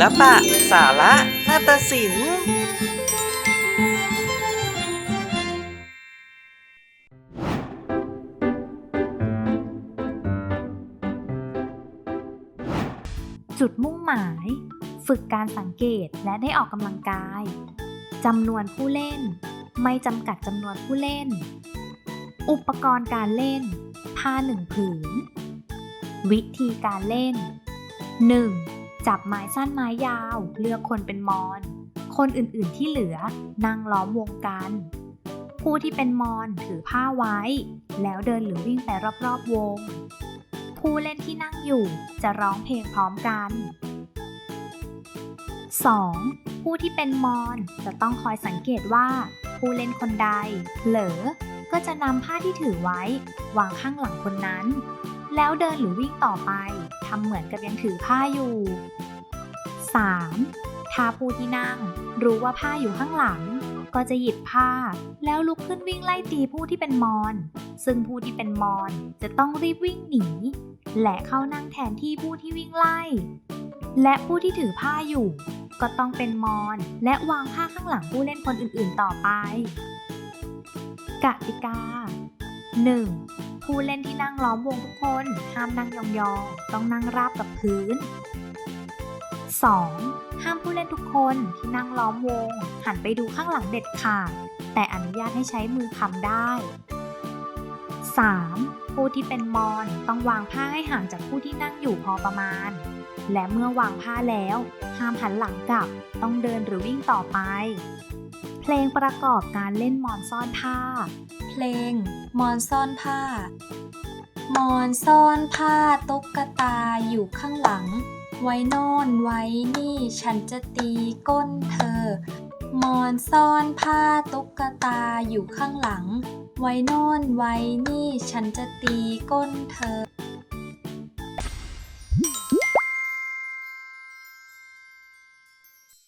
ลปะ สาระนาฏศิลป์จุดมุ่งหมาย ฝึกการสังเกตและได้ออกกำลังกายจำนวนผู้เล่น ไม่จำกัดจำนวนผู้เล่น อุปกรณ์การเล่น ผ้าหนึ่งผืน วิธีการเล่น 1. จับไม้สั้นไม้ยาว เลือกคนเป็นมอน คนอื่นๆที่เหลือนั่งล้อมวงกัน ผู้ที่เป็นมอนถือผ้าไว้ แล้วเดินหรือวิ่งไปรอบๆวง ผู้เล่นที่นั่งอยู่จะร้องเพลงพร้อมกัน 2. ผู้ที่เป็นมอนจะต้องคอยสังเกตว่า ผู้เล่นคนใดเผลอ ก็จะนำผ้าที่ถือไว้ วางข้างหลังคนนั้น แล้วเดินหรือวิ่งต่อไปทำเหมือนกับยังถือผ้าอยู่ 3. ถ้าผู้ที่นั่ง รู้ว่าผ้าอยู่ข้างหลัง ก็จะหยิบผ้า แล้วลุกขึ้นวิ่งไล่ตีผู้ที่เป็นมอน ซึ่งผู้ที่เป็นมอนจะต้องรีบวิ่งหนี และเข้านั่งแทนที่ผู้ที่วิ่งไล่ และผู้ที่ถือผ้าอยู่ ก็ต้องเป็นมอน และวางผ้าข้างหลังผู้เล่นคนอื่นๆต่อไป กติกา 1. ผู้เล่นที่นั่งล้อมวงทุกคนห้ามนั่งยองๆ ต้องนั่งราบกับพื้น 2. ห้ามผู้เล่นทุกคนที่นั่งล้อมวง หันไปดูข้างหลังเด็ดขาด แต่อนุญาตให้ใช้มือคำได้ 3. ผู้ที่เป็นมอนต้องวางผ้าให้ห่างจากผู้ที่นั่งอยู่พอประมาณ และเมื่อวางผ้าแล้ว ห้ามหันหลังกลับ ต้องเดินหรือวิ่งต่อไป เพลงประกอบการเล่นมอนซ่อนผ้า เพลง มอนซ่อนผ้ามอนซ่อนผ้าตุ๊กตาอยู่ข้างหลัง ไว้โน่นไว้นี่ฉันจะตีก้นเธอ มอนซ่อนผ้าตุ๊กตาอยู่ข้างหลัง ไว้โน่นไว้นี่ฉันจะตีก้นเธอ